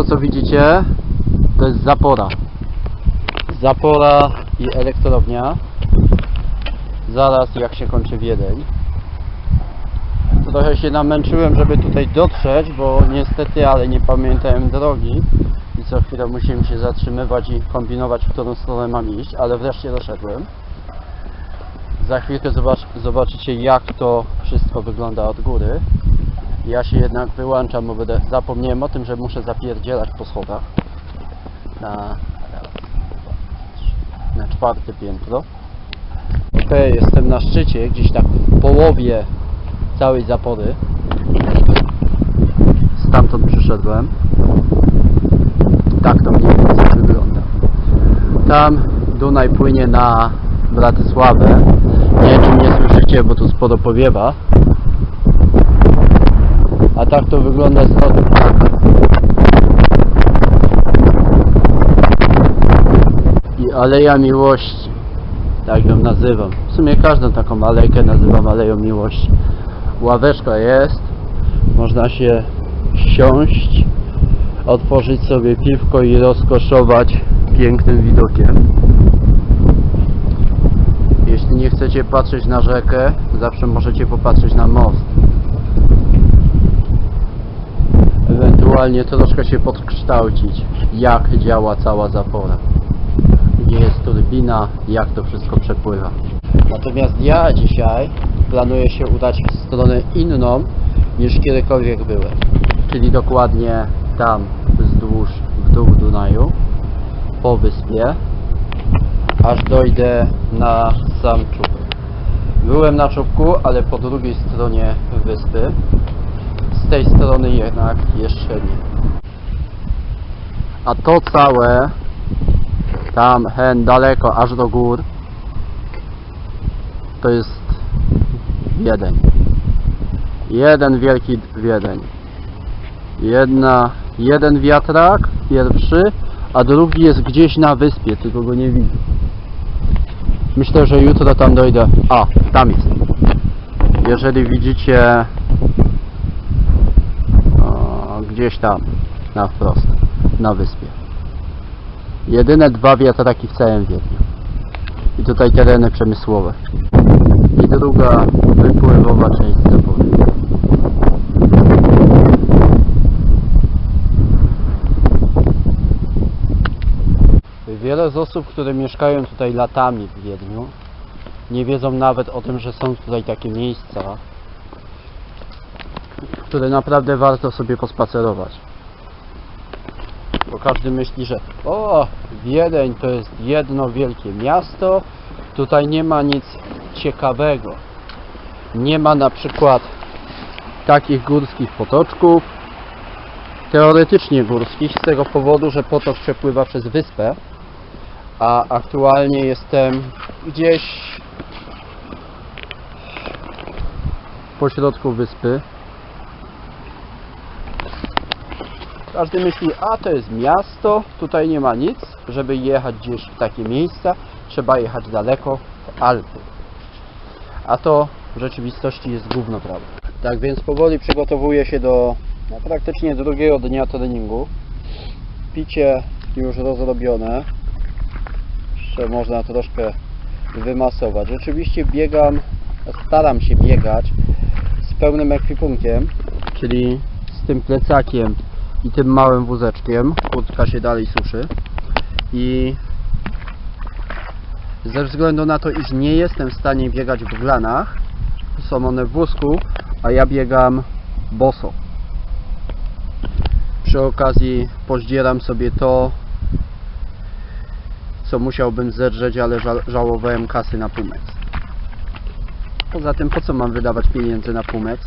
to co widzicie to jest zapora. Zapora i elektrownia. Zaraz jak się kończy Wiedeń. Trochę się namęczyłem, żeby tutaj dotrzeć, bo niestety, ale nie pamiętałem drogi i co chwilę musiałem się zatrzymywać i kombinować, w którą stronę mam iść, ale wreszcie doszedłem. Za chwilkę zobacz, zobaczycie jak to wszystko wygląda od góry. Ja się jednak wyłączam, bo będę, zapomniałem o tym, że muszę zapierdzielać po schodach na, na czwarte piętro. Ok, jestem na szczycie, gdzieś tak w połowie całej zapory. Stamtąd przyszedłem. Tak to mniej więcej wygląda. Tam Dunaj płynie na Bratysławę. Nie wiem, czy mnie słyszycie, bo tu sporo powiewa. A tak to wygląda z I Aleja Miłości. Tak ją nazywam. W sumie każdą taką alejkę nazywam Aleją Miłości. Ławeczka jest. Można się siąść, otworzyć sobie piwko i rozkoszować pięknym widokiem. Jeśli nie chcecie patrzeć na rzekę, zawsze możecie popatrzeć na most. Ewentualnie troszkę się podkształcić, jak działa cała zapora. Gdzie jest turbina, jak to wszystko przepływa. Natomiast ja dzisiaj planuję się udać w stronę inną niż kiedykolwiek byłem. Czyli dokładnie tam wzdłuż w dół Dunaju, po wyspie, aż dojdę na sam czubek. Byłem na czubku, ale po drugiej stronie wyspy. Tej strony jednak jeszcze nie. A to całe, tam hen daleko, aż do gór, to jest Wiedeń. Jeden wielki Wiedeń. Jedna, jeden wiatrak, pierwszy, a drugi jest gdzieś na wyspie, tylko go nie widzę. Myślę, że jutro tam dojdę. A, tam jest. Jeżeli widzicie gdzieś tam na wprost, na wyspie. Jedyne dwa wiatraki w całym Wiedniu. I tutaj tereny przemysłowe. I druga wypływowa część zapory. Wiele z osób, które mieszkają tutaj latami w Wiedniu, nie wiedzą nawet o tym, że są tutaj takie miejsca, które naprawdę warto sobie pospacerować. Bo każdy myśli, że o, Wiedeń to jest jedno wielkie miasto, tutaj nie ma nic ciekawego. Nie ma na przykład takich górskich potoczków, teoretycznie górskich, z tego powodu, że potok przepływa przez wyspę, a aktualnie jestem gdzieś po środku wyspy. Każdy myśli, a to jest miasto, tutaj nie ma nic, żeby jechać gdzieś w takie miejsca, trzeba jechać daleko w Alpy. A to w rzeczywistości jest gówno prawda. Tak więc powoli przygotowuję się do no, praktycznie drugiego dnia treningu. Picie już rozrobione. Jeszcze można troszkę wymasować. Rzeczywiście biegam, staram się biegać z pełnym ekwipunkiem, czyli z tym plecakiem i tym małym wózeczkiem. Kurtka się dalej suszy. I ze względu na to, iż nie jestem w stanie biegać w glanach, są one w wózku, a ja biegam boso. Przy okazji pozdzieram sobie to, co musiałbym zedrzeć, ale żal żałowałem kasy na pumec. Poza tym, po co mam wydawać pieniędzy na pumec,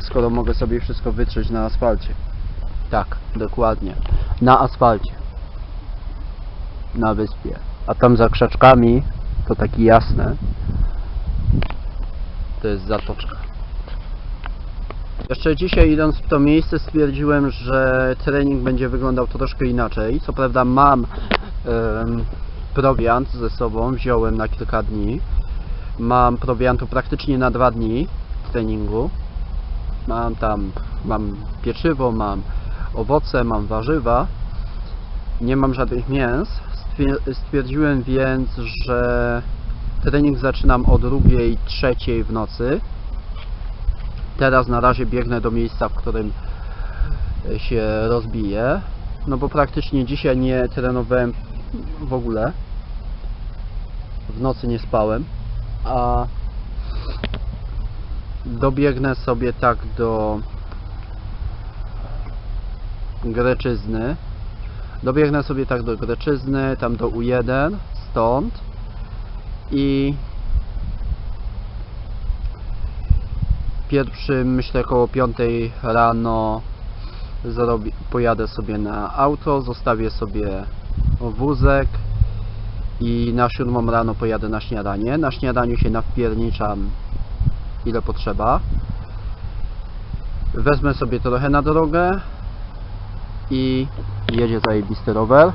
skoro mogę sobie wszystko wytrzeć na asfalcie? Tak, dokładnie. Na asfalcie. Na wyspie. A tam za krzaczkami to taki jasne. To jest zatoczka. Jeszcze dzisiaj idąc w to miejsce stwierdziłem, że trening będzie wyglądał troszkę inaczej. Co prawda mam em, prowiant ze sobą, wziąłem na kilka dni. Mam prowiantu praktycznie na dwa dni treningu. Mam tam, mam pieczywo, mam owoce, mam warzywa, nie mam żadnych mięs. Stwier- Stwierdziłem więc, że trening zaczynam o drugiej, trzeciej w nocy. Teraz na razie biegnę do miejsca, w którym się rozbiję. No bo praktycznie dzisiaj nie trenowałem w ogóle. W nocy nie spałem. A dobiegnę sobie tak do Greczyzny. Dobiegnę sobie tak do Greczyzny, tam do U1, stąd i pierwszym, myślę koło 5 rano zrobi, pojadę sobie na auto, zostawię sobie wózek i na 7 rano pojadę na śniadanie. Na śniadaniu się nawpierniczam ile potrzeba. Wezmę sobie trochę na drogę i jedzie zajebisty rower.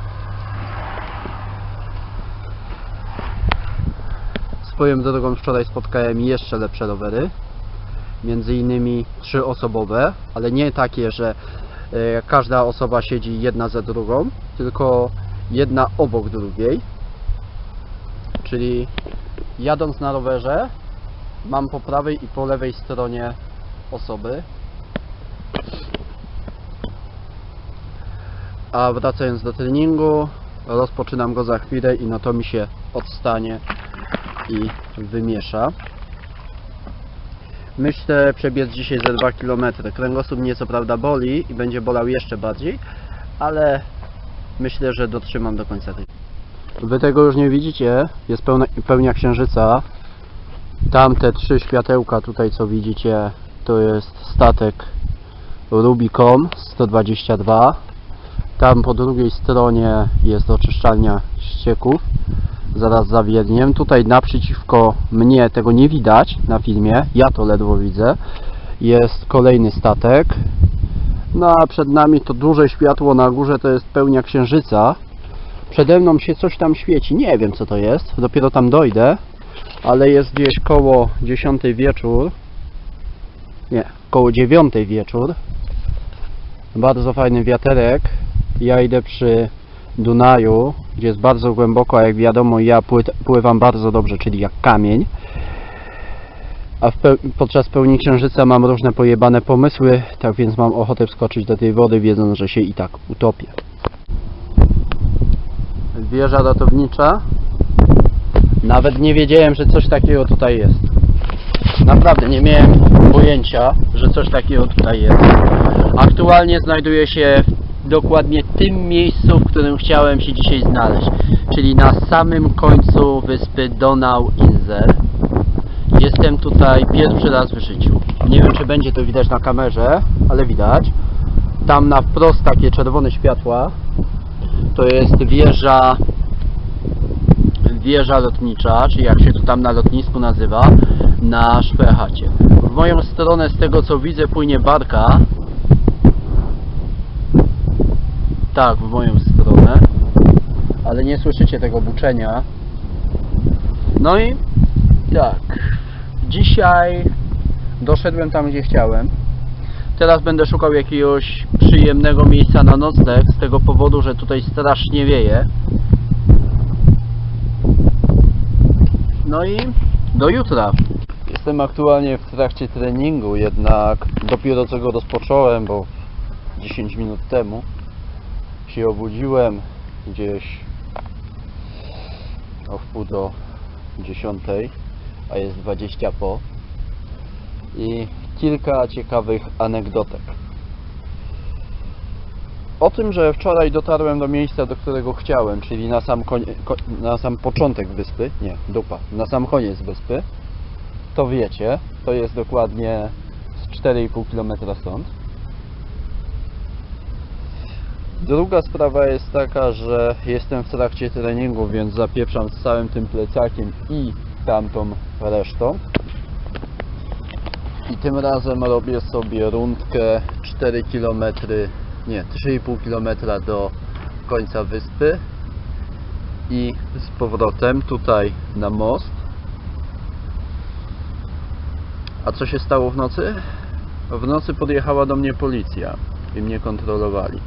Swoją drogą wczoraj spotkałem jeszcze lepsze rowery. Między innymi trzyosobowe, ale nie takie, że e, każda osoba siedzi jedna za drugą, tylko jedna obok drugiej. Czyli jadąc na rowerze mam po prawej i po lewej stronie osoby. A wracając do treningu, rozpoczynam go za chwilę i no to mi się odstanie i wymiesza. Myślę przebiec dzisiaj ze 2 km. Kręgosłup mnie co prawda boli i będzie bolał jeszcze bardziej, ale myślę, że dotrzymam do końca tej. Wy tego już nie widzicie, jest pełna, pełnia księżyca. Tamte trzy światełka tutaj co widzicie to jest statek Rubicon 122. Tam po drugiej stronie jest oczyszczalnia ścieków zaraz za Wiedniem. Tutaj naprzeciwko mnie tego nie widać na filmie, ja to ledwo widzę. Jest kolejny statek. No a przed nami to duże światło na górze to jest pełnia księżyca. Przede mną się coś tam świeci, nie wiem co to jest, dopiero tam dojdę, ale jest gdzieś koło 10 wieczór. Nie, koło 9 wieczór. Bardzo fajny wiaterek. Ja idę przy Dunaju, gdzie jest bardzo głęboko, a jak wiadomo ja pły- pływam bardzo dobrze, czyli jak kamień. A podczas pełni księżyca mam różne pojebane pomysły, tak więc mam ochotę wskoczyć do tej wody, wiedząc, że się i tak utopię. Wieża ratownicza. Nawet nie wiedziałem, że coś takiego tutaj jest. Naprawdę nie miałem pojęcia, że coś takiego tutaj jest. Aktualnie znajduję się w dokładnie tym miejscu, w którym chciałem się dzisiaj znaleźć, czyli na samym końcu wyspy Donau-Insel. Jestem tutaj pierwszy raz w życiu. Nie wiem, czy będzie to widać na kamerze, ale widać. Tam na wprost takie czerwone światła. To jest wieża wieża lotnicza, czy jak się to tam na lotnisku nazywa, na Szpechacie. W moją stronę, z tego co widzę, płynie barka. Tak, w moją stronę. Ale nie słyszycie tego buczenia. No i tak. Dzisiaj doszedłem tam, gdzie chciałem. Teraz będę szukał jakiegoś przyjemnego miejsca na nocleg, z tego powodu, że tutaj strasznie wieje. No i do jutra. Jestem aktualnie w trakcie treningu, jednak dopiero co go rozpocząłem, bo 10 minut temu się obudziłem gdzieś o wpół do 10, a jest 20 po. I kilka ciekawych anegdotek. O tym, że wczoraj dotarłem do miejsca, do którego chciałem, czyli na sam, na sam początek wyspy, nie, dupa, na sam koniec wyspy, to wiecie, to jest dokładnie z 4,5 km stąd. Druga sprawa jest taka, że jestem w trakcie treningu, więc zapieprzam z całym tym plecakiem i tamtą resztą. I tym razem robię sobie rundkę 4 km, nie, 3,5 km do końca wyspy i z powrotem tutaj na most. A co się stało w nocy? W nocy podjechała do mnie policja. i mnie kontrolowali.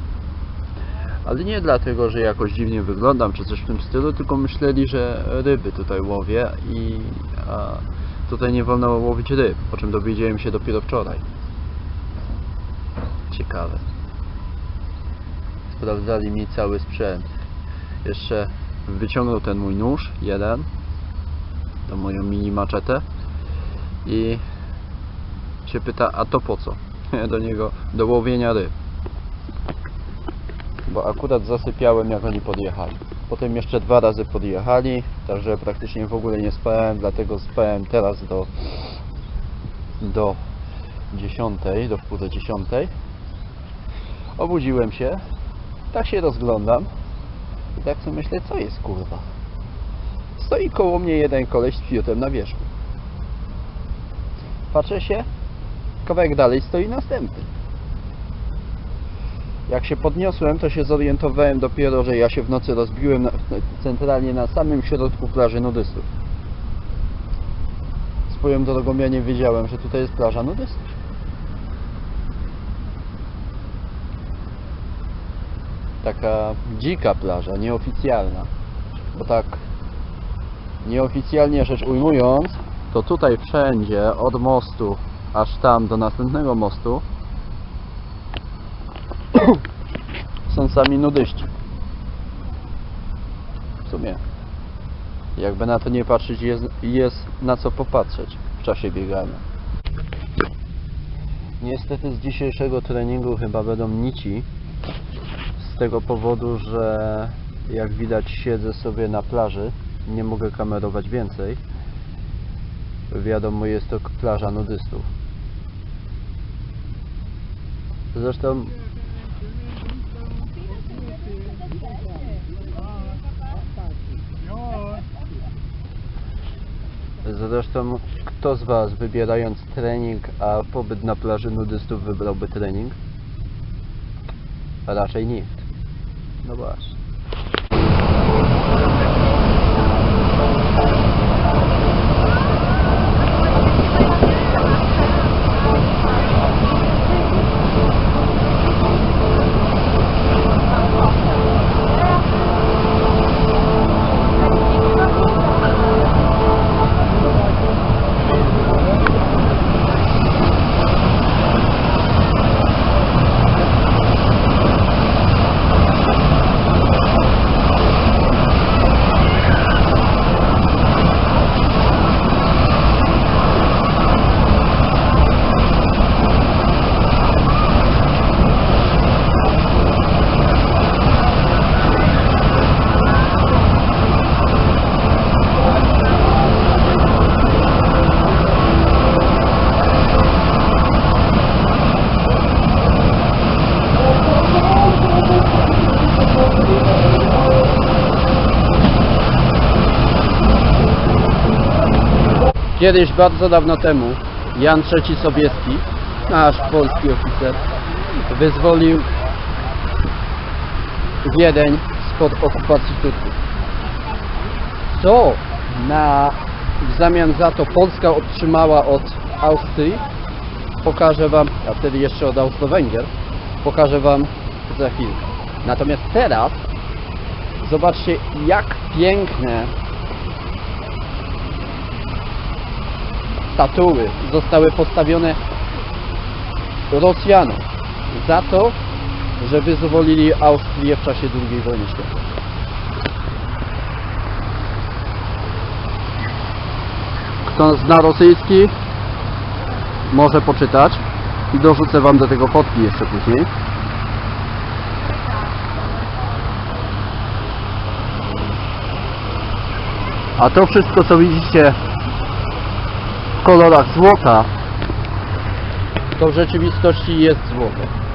Ale nie dlatego, że jakoś dziwnie wyglądam czy coś w tym stylu, tylko myśleli, że ryby tutaj łowię i tutaj nie wolno łowić ryb, o czym dowiedziałem się dopiero wczoraj. Ciekawe. Sprawdzali mi cały sprzęt. Jeszcze wyciągnął ten mój nóż, jeden, tą moją mini maczetę i się pyta, a to po co? Do niego, do łowienia ryb. Bo akurat zasypiałem jak oni podjechali. Potem jeszcze dwa razy podjechali, także praktycznie w ogóle nie spałem, dlatego spałem teraz do do 10, do wpół do 10. Obudziłem się, tak się rozglądam i tak sobie myślę, co jest kurwa. Stoi koło mnie jeden koleś z fiutem na wierzchu. Patrzę się, kawałek dalej stoi następny. Jak się podniosłem, to się zorientowałem dopiero, że ja się w nocy rozbiłem centralnie na samym środku plaży nudystów. Swoją drogą ja nie wiedziałem, że tutaj jest plaża nudystów. Taka dzika plaża, nieoficjalna. Bo tak nieoficjalnie rzecz ujmując, to tutaj wszędzie od mostu aż tam do następnego mostu sami nudyści. W sumie, jakby na to nie patrzeć, jest, jest na co popatrzeć w czasie biegania. Niestety z dzisiejszego treningu chyba będą nici. Z tego powodu, że jak widać siedzę sobie na plaży. Nie mogę kamerować więcej. Wiadomo, jest to plaża nudystów. Zresztą Zresztą kto z Was wybierając trening, a pobyt na plaży nudystów wybrałby trening? Raczej nikt. No właśnie. Kiedyś, bardzo dawno temu, Jan III Sobieski, nasz polski oficer, wyzwolił Wiedeń spod okupacji Turków. Co na, w zamian za to Polska otrzymała od Austrii, pokażę Wam, a wtedy jeszcze od Austro-Węgier, pokażę Wam za chwilkę. Natomiast teraz zobaczcie, jak piękne statuły zostały postawione Rosjanom za to, że wyzwolili Austrię w czasie II wojny światowej. Kto zna rosyjski, może poczytać i dorzucę Wam do tego fotki jeszcze później. A to wszystko, co widzicie kolorach złota, to w rzeczywistości jest złoto.